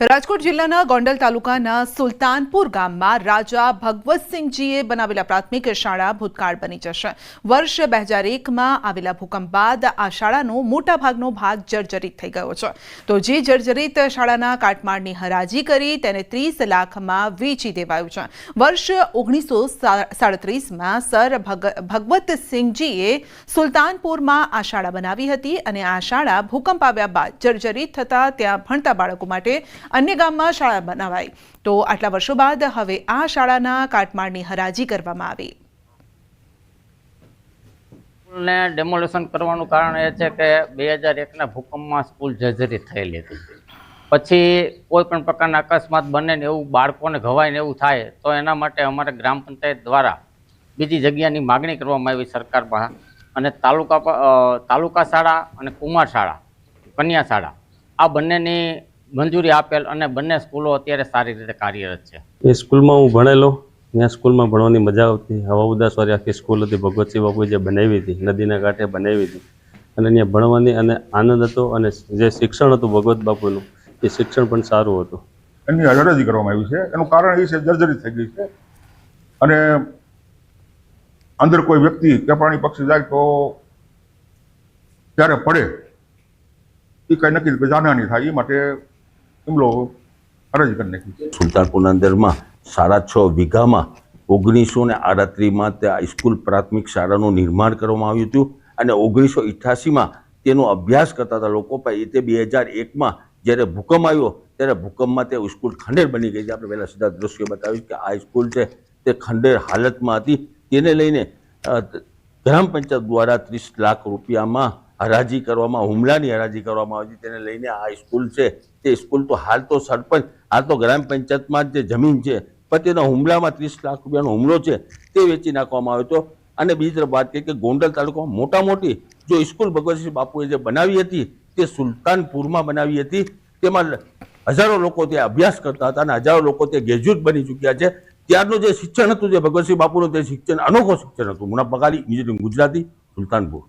રાજકોટ જિલ્લાના ગોંડલ તાલુકાના સુલતાનપુર ગામમાં રાજા ભગવતસિંહજીએ બનાવેલા પ્રાથમિક શાળા ભૂતકાળ બની જશે. વર્ષ બે હજાર એકમાં આવેલા ભૂકંપ બાદ આ શાળાનો મોટાભાગનો ભાગ જર્જરિત થઈ ગયો છે. તો જે જર્જરિત શાળાના કાટમાળની હરાજી કરી તેને ત્રીસ લાખમાં વેચી દેવાયું છે. વર્ષ ઓગણીસો સાડત્રીસમાં સર ભગ, ભગવતસિંહજીએ સુલતાનપુરમાં આ શાળા બનાવી હતી અને આ શાળા ભૂકંપ આવ્યા બાદ જર્જરિત થતા ત્યાં ભણતા બાળકો માટે અન્ય ગામમાં શાળા બનાવાઈ. તો આટલા વર્ષો બાદ હવે આ શાળાના કાટમાળની હરાજી કરવામાં આવી. સ્કૂલને ડેમોલેશન કરવાનું કારણ એ છે કે બે હજાર એકના ભૂકંપમાં સ્કૂલ જર્જરિત થયેલી હતી. પછી કોઈ પણ પ્રકારના અકસ્માત બને ને એવું બાળકોને ઘવાય ને એવું થાય, તો એના માટે અમારે ગ્રામ પંચાયત દ્વારા બીજી જગ્યાની માગણી કરવામાં આવી સરકારમાં અને તાલુકા તાલુકા શાળા અને કુમાર શાળા, કન્યા શાળા, આ બંનેની મંજૂરી આપેલ અને બંને સ્કૂલો અત્યારે સારી રીતે કાર્યરત છે. એ સ્કૂલમાં હું ભણેલો. ત્યાં સ્કૂલમાં ભણવાની મજા આવતી. હવા ઉદાસવાળી આખી સ્કૂલ હતી. ભગવતસિંહ બાપુએ જે બનાવી હતી નદીના કાંઠે બનાવી હતી. અને ત્યાં ભણવાની અને આનંદ હતો અને જે શિક્ષણ હતું ભગવત બાપુનું એ શિક્ષણ પણ સારું હતું. એની હરાજી કરવામાં આવી છે. એનું કારણ એ છે જર્જરિત થઈ ગઈ છે. અને અંદર કોઈ વ્યક્તિ કે પ્રાણી પક્ષી જાય તો ત્યારે પડે એ કંઈ નક્કી જાનહાની થાય. એ માટે એમલો હરાજી કરી નાખી. સુલતાનપુરના અંદરમાં સાડા છ વીઘામાં ઓગણીસો ને આડત્રીસમાં તે સ્કૂલ પ્રાથમિક શાળાનું નિર્માણ કરવામાં આવ્યું હતું અને ઓગણીસો ઇઠ્યાસીમાં તેનો અભ્યાસ કરતા હતા. લોકો પણ એ તે બે હજાર એકમાં જ્યારે ભૂકંપ આવ્યો, ત્યારે ભૂકંપમાં તે સ્કૂલ ખંડેર બની ગઈ છે. આપણે પહેલાં સીધા દ્રશ્યો બતાવ્યું કે આ સ્કૂલ છે તે ખંડેર હાલતમાં હતી. તેને લઈને ગ્રામ પંચાયત દ્વારા ત્રીસ લાખ રૂપિયામાં હરાજી કરવામાં, હુમલાની હરાજી કરવામાં આવી તેને લઈને આ સ્કૂલ છે, તે સ્કૂલ તો હાલ તો સરપંચ, હાલ તો ગ્રામ પંચાયતમાં જ જમીન છે, પણ તેના હુમલામાં ત્રીસ લાખ રૂપિયાનો હુમલો છે, તે વેચી નાખવામાં આવ્યો હતો. અને બીજી તરફ વાત કરીએ કે ગોંડલ તાલુકામાં મોટા મોટી જો સ્કૂલ ભગવતસિંહ બાપુએ જે બનાવી હતી, તે સુલતાનપુરમાં બનાવી હતી. તેમાં હજારો લોકો ત્યાં અભ્યાસ કરતા હતા અને હજારો લોકો તે ગ્રેજ્યુએટ બની ચૂક્યા છે. ત્યારનું જે શિક્ષણ હતું, જે ભગવતસિંહ બાપુનું તે શિક્ષણ, અનોખો શિક્ષણ હતું. મુના પગારી ગુજરાતી, સુલતાનપુર.